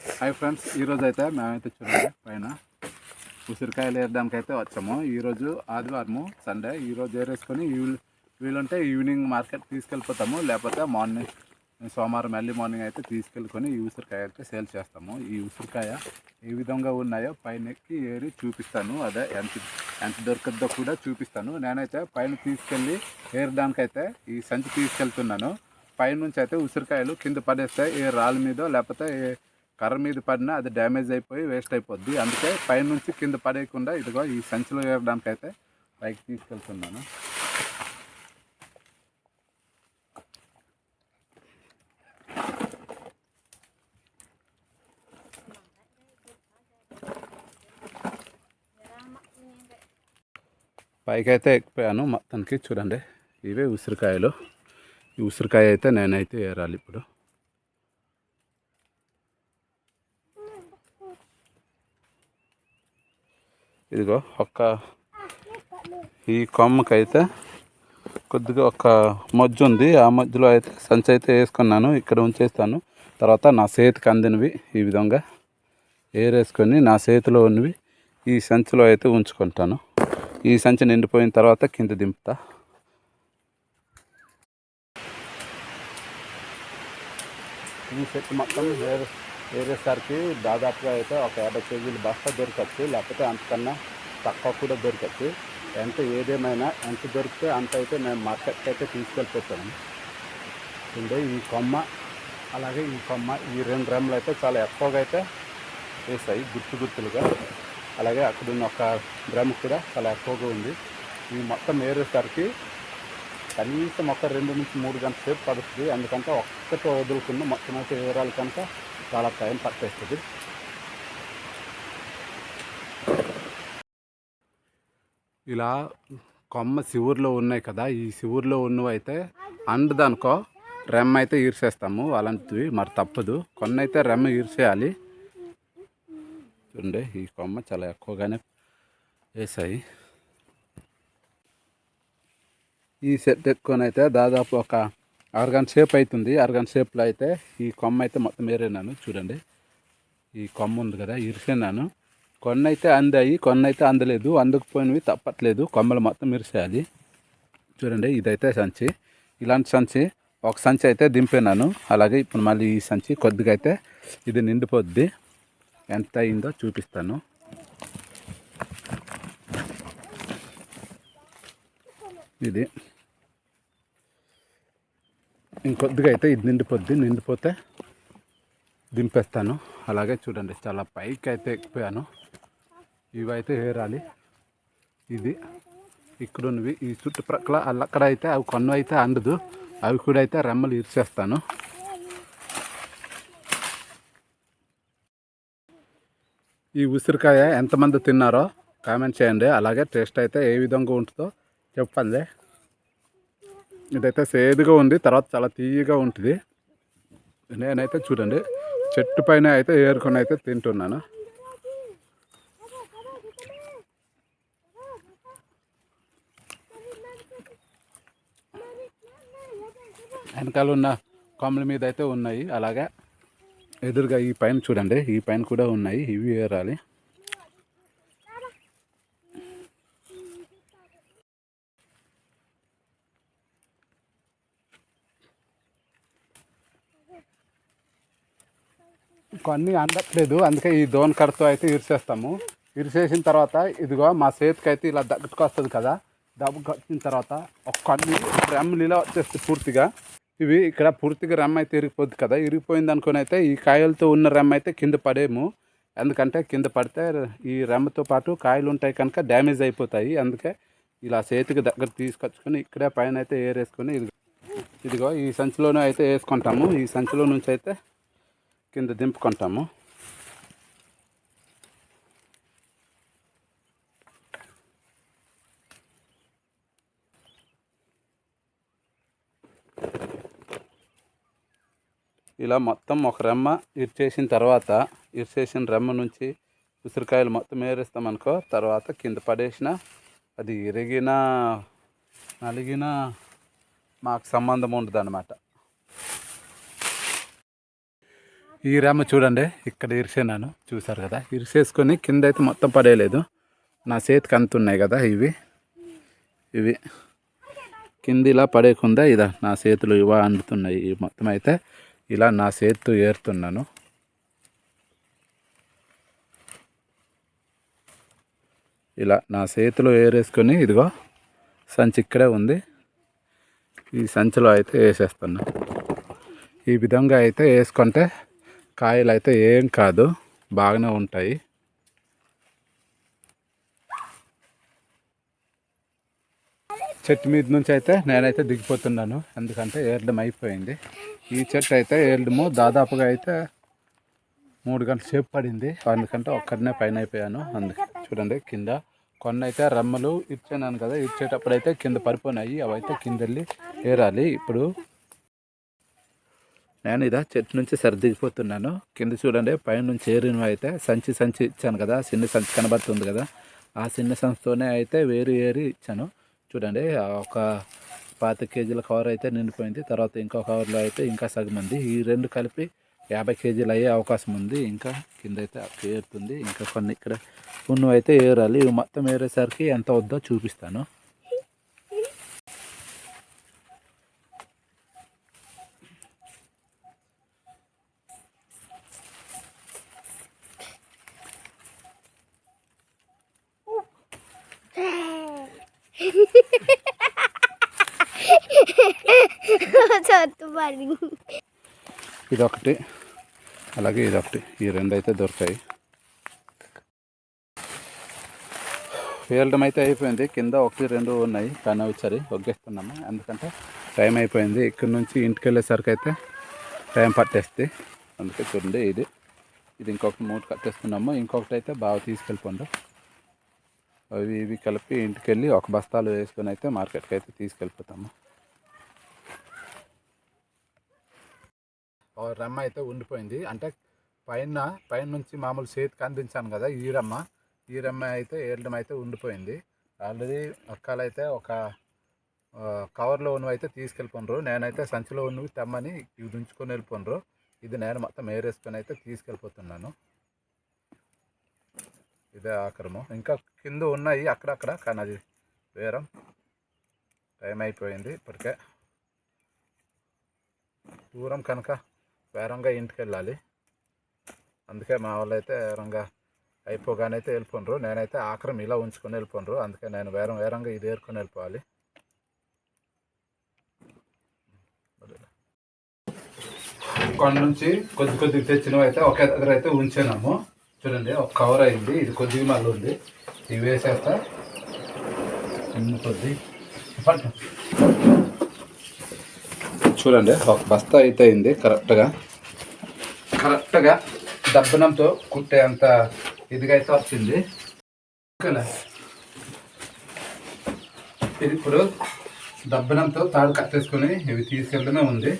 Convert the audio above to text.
Hi friends ఈరోజు అయితే మేమైతే చూడండి పైన ఉసిరికాయలు వేయడానికి అయితే వచ్చాము. ఈరోజు ఆదివారము సండే. ఈరోజు ఏరేసుకొని వీలుంటే ఈవినింగ్ మార్కెట్ తీసుకెళ్ళిపోతాము. లేకపోతే మార్నింగ్ సోమవారం ఎర్లీ మార్నింగ్ అయితే తీసుకెళ్ళుకొని ఈ ఉసిరికాయ అయితే సేల్ చేస్తాము. ఈ ఉసిరికాయ ఏ విధంగా ఉన్నాయో పైన ఎక్కి ఏరి చూపిస్తాను. అదే ఎంత ఎంత దొరకద్దో కూడా చూపిస్తాను. నేనైతే పైన తీసుకెళ్ళి ఏరడానికైతే ఈ సంచి తీసుకెళ్తున్నాను. పైనుంచి అయితే ఉసిరికాయలు కింద పడేస్తే ఏ రాళ్ళ మీద లేకపోతే కర్ర మీద పడినా అది డ్యామేజ్ అయిపోయి వేస్ట్ అయిపోద్ది. అందుకే పైనుంచి కింద పడేయకుండా ఇదిగో ఈ సంచిలో వేయడానికి అయితే పైకి తీసుకెళ్తున్నాను. పైకి అయితే ఎక్కిపోయాను. మొత్తానికి చూడండి ఇవే ఉసిరికాయలు. ఈ ఉసిరికాయ అయితే నేనైతే ఏరాలి ఇప్పుడు. ఇదిగో ఒక్క ఈ కొమ్మకైతే కొద్దిగా ఒక మజ్జు ఉంది. ఆ మధ్యలో అయితే సంచి అయితే వేసుకున్నాను. ఇక్కడ ఉంచేస్తాను. తర్వాత నా చేతికి అందినవి ఈ విధంగా ఏరేసుకొని నా చేతిలో ఉన్నవి ఈ సంచిలో అయితే ఉంచుకుంటాను. ఈ సంచి నిండిపోయిన తర్వాత కింద దింపుతా. ఈ సెట్ మొత్తం వేరే వేరేసరికి దాదాపుగా అయితే ఒక యాభై కేజీలు బస్తా దొరకచ్చు లేకపోతే అంతకన్నా తక్కువ కూడా దొరకచ్చు. ఎంత ఏదేమైనా ఎంత దొరికితే అంత అయితే మేము మార్కెట్కి అయితే తీసుకెళ్ళిపోతాము ఉండే ఈ కొమ్మ అలాగే ఈ కొమ్మ ఈ రెండు రెమ్మలు అయితే చాలా ఎక్కువగా అయితే వేసాయి గుర్తు గుర్తులుగా. అలాగే అక్కడ ఉన్న ఒక డ్రమ్ కూడా చాలా ఎక్కువగా ఉంది. ఈ మొత్తం వేరేసరికి కనీసం ఒక రెండు నుంచి మూడు గంటల సేపు పడుతుంది ఎందుకంటే ఒక్కటే వదులుకున్న మొత్తం అయితే వివరాలు కనుక చాలా టైం పట్టేస్తుంది ఇలా కొమ్మ శివుర్లో ఉన్నాయి కదా ఈ శివుర్లో ఉన్నవైతే అండదనుకో రెమ్మ అయితే ఈర్చేస్తాము అలాంటివి మరి తప్పదు. కొన్ని అయితే రెమ్మ ఈర్చేయాలి చూడండి ఈ కొమ్మ చాలా ఎక్కువగానే వేసాయి ఈ సెట్ ఎక్కువనైతే దాదాపు ఒక అరగంట సేపు అవుతుంది అరగంట సేపులో అయితే ఈ కొమ్మ అయితే మొత్తం ఏరేనాను చూడండి. ఈ కొమ్మ ఉంది కదా ఇరిసేనాను. కొన్ని అయితే అందాయి కొన్ని అయితే అందలేదు అందకపోయినవి తప్పట్లేదు కొమ్మలు మొత్తం ఇరిసేయాలి. చూడండి ఇదైతే సంచి. ఇలాంటి సంచి ఒక సంచి అయితే దింపినాను. అలాగే ఇప్పుడు మళ్ళీ ఈ సంచి కొద్దిగా అయితే ఇది నిండిపోద్ది. ఎంత అయిందో చూపిస్తాను. ఇది. ఇంకొద్దిగా అయితే ఇది నిండిపోద్ది నిండిపోతే దింపేస్తాను. అలాగే చూడండి చాలా పైకి అయితే ఎక్కిపోయాను. ఇవైతే ఏరాలి. ఇది ఇక్కడ ఉన్నవి ఈ చుట్టుప్రక్కల అక్కడ అయితే అవి కొన్ను అయితే అందదు. అవి కూడా అయితే రెమ్మలు ఇరిచేస్తాను ఈ ఉసిరికాయ ఎంతమంది తిన్నారో కామెంట్ చేయండి. అలాగే టేస్ట్ అయితే ఏ విధంగా ఉంటుందో చెప్పండి. ఇదైతే సేదుగా ఉంది తర్వాత చాలా తీయగా ఉంటుంది. నేనైతే చూడండి చెట్టు పైన అయితే ఏరుకొని అయితే తింటున్నాను. వెనకాల ఉన్న కొమ్మల మీద అయితే ఉన్నాయి అలాగే ఎదురుగా ఈ పైన చూడండి ఈ పైన కూడా ఉన్నాయి ఇవి ఏరాలి. అన్నీ అందట్లేదు. అందుకే ఈ దోన్ కడతో అయితే ఇరిసేస్తాము. ఇరిసేసిన తర్వాత ఇదిగో మా చేతికి అయితే ఇలా దగ్గట్టుకొస్తుంది కదా దబ్బు కట్టిన తర్వాత ఒక్క అన్ని రెమ్మలు ఇలా వచ్చేస్తుంది పూర్తిగా. ఇవి ఇక్కడ పూర్తిగా రెమ్మ అయితే ఇరిగిపోద్ది కదా. ఇరిగిపోయింది అనుకుని అయితే ఈ కాయలతో ఉన్న రెమ్మ అయితే కింద పడేము ఎందుకంటే కింద పడితే ఈ రెమ్మతో పాటు కాయలు ఉంటాయి కనుక డ్యామేజ్ అయిపోతాయి. అందుకే ఇలా చేతికి దగ్గర తీసుకొచ్చుకొని ఇక్కడే పైన అయితే ఏరేసుకొని ఇది ఇదిగో ఈ సంచిలోనే అయితే వేసుకుంటాము. ఈ సంచిలో నుంచి అయితే కింద దింపుకుంటాము. ఇలా మొత్తం ఒక రెమ్మ ఇరిచేసిన తర్వాత ఇరిచేసిన రెమ్మ నుంచి ఉసిరికాయలు మొత్తం ఏరేస్తామనుకో తర్వాత కింద పడేసిన అది ఇరిగిన నలిగిన మాకు సంబంధం ఉండదు అనమాట ఈ రెమ్మ చూడండి ఇక్కడ ఇరిసేనాను చూసారు కదా? ఇరిసేసుకొని కింద అయితే మొత్తం పడేయలేదు. నా చేతికి అంత ఉన్నాయి కదా ఇవి? ఇవి. కింద ఇలా పడేయకుండా ఇదా నా చేతులు ఇవా అందుతున్నాయి ఇవి మొత్తం అయితే. ఇలా నా చేతితో ఏరుతున్నాను. ఇలా నా చేతిలో ఏరేసుకొని ఇదిగో సంచి ఇక్కడే ఉంది. ఈ సంచిలో అయితే వేసేస్తున్నా. ఈ విధంగా అయితే వేసుకుంటే కాయలు అయితే ఏం కాదు బాగానే ఉంటాయి. చెట్టు మీద నుంచి అయితే నేనైతే దిగిపోతున్నాను ఎందుకంటే ఏర్డం అయిపోయింది. ఈ చెట్టు అయితే ఏర్డము దాదాపుగా అయితే మూడు గంటల సేపు పడింది. అందుకంటే ఒక్కడనే పైన అయిపోయాను. అందుకే చూడండి కింద కొన్ని అయితే రమ్మలు ఇచ్చాను కదా ఇచ్చేటప్పుడు అయితే కింద పడిపోయినాయి. అవైతే కింద వెళ్ళి ఏరాలి. ఇప్పుడు నేను ఇదా చెట్టు నుంచి సర్దిగిపోతున్నాను. కింద చూడండి పైన నుంచి ఏరినవి అయితే సంచి సంచి ఇచ్చాను కదా చిన్న సంచి కనబడుతుంది కదా ఆ చిన్న సంచితోనే అయితే వేరు ఏరి ఇచ్చాను. చూడండి ఒక పాతి కేజీల కవర్ అయితే నిండిపోయింది. తర్వాత ఇంకో కవర్లో అయితే ఇంకా సగం ఉంది. ఈ రెండు కలిపి యాభై కేజీలు అయ్యే అవకాశం ఉంది. ఇంకా కింద అయితే ఏరుతుంది. ఇంకా కొన్ని ఇక్కడ ఉన్నవి అయితే ఏరాలి. ఇవి మొత్తం ఏరేసరికి ఎంత వద్దో చూపిస్తాను చత్తు పడి ఇదొకటి. అలాగే ఇదొకటి. ఈ రెండు అయితే దొరికాయి. వేయడం అయితే అయిపోయింది. కింద ఒకటి రెండు ఉన్నాయి. కానీ వచ్చారు ఒగ్గేస్తున్నాము. ఎందుకంటే టైం అయిపోయింది. ఇక్కడ నుంచి ఇంటికి వెళ్ళేసరికి అయితే టైం పట్టేస్తుంది. అందుకే చూడండి ఇది. ఇది ఇంకొకటి మూడు కట్టేస్తున్నాము. ఇంకొకటి అయితే బాగా తీసుకెళ్ళిపోండు. అవి ఇవి కలిపి ఇంటికి వెళ్ళి ఒక బస్తాలు వేసుకొని అయితే మార్కెట్కి అయితే తీసుకెళ్ళిపోతాము. రమ్మ అయితే ఉండిపోయింది. అంటే పైన పైన నుంచి మామూలు చేతికి అందించాను కదా ఈ రమ్మ. ఈ రమ్మ అయితే ఏరడం అయితే ఉండిపోయింది. ఆల్రెడీ అక్కలైతే అయితే ఒక కవర్లో ఉన్నవి అయితే తీసుకెళ్ళిపోండ్రు. నేనైతే సంచిలో ఉన్నవి తెమ్మని ఇవి ఉంచుకొని వెళ్ళిపోండ్రు. ఇది నేను మొత్తం ఏరేసుకొని అయితే తీసుకెళ్ళిపోతున్నాను. ఇదే ఆక్రమం. ఇంకా కింద ఉన్నాయి అక్కడక్కడ కానీ అది వేరం. టైం అయిపోయింది ఇప్పటికే. దూరం కనుక వేరంగా ఇంటికి వెళ్ళాలి అందుకే మా వాళ్ళు అయితే వేరంగా అయిపోగానే అయితే వెళ్ళిపోండ్రు. నేనైతే ఆఖరం ఇలా ఉంచుకొని వెళ్ళిపోండ్రు. అందుకే నేను వేరం వేరంగా ఇది ఏరుకొని వెళ్ళిపోవాలి. కొండ నుంచి కొద్ది కొద్దిగా తెచ్చినవి అయితే ఒకే దగ్గర అయితే ఉంచాము. చూడండి ఒక కవర్ అయింది. ఇది కొద్దిగా మళ్ళీ ఉంది. ఇవి వేసేస్తా. కొద్ది. చూడండి. ఒక బస్తా అయితే అయింది కరెక్ట్గా. కరెక్ట్గా దబ్బనంతో కుట్టే అంత ఇదిగా అయితే వచ్చింది ఓకేనా? ఇది ఇప్పుడు దబ్బనంతో తాడు కట్టేసుకొని ఇవి తీసుకెళ్ళడమే ఉంది.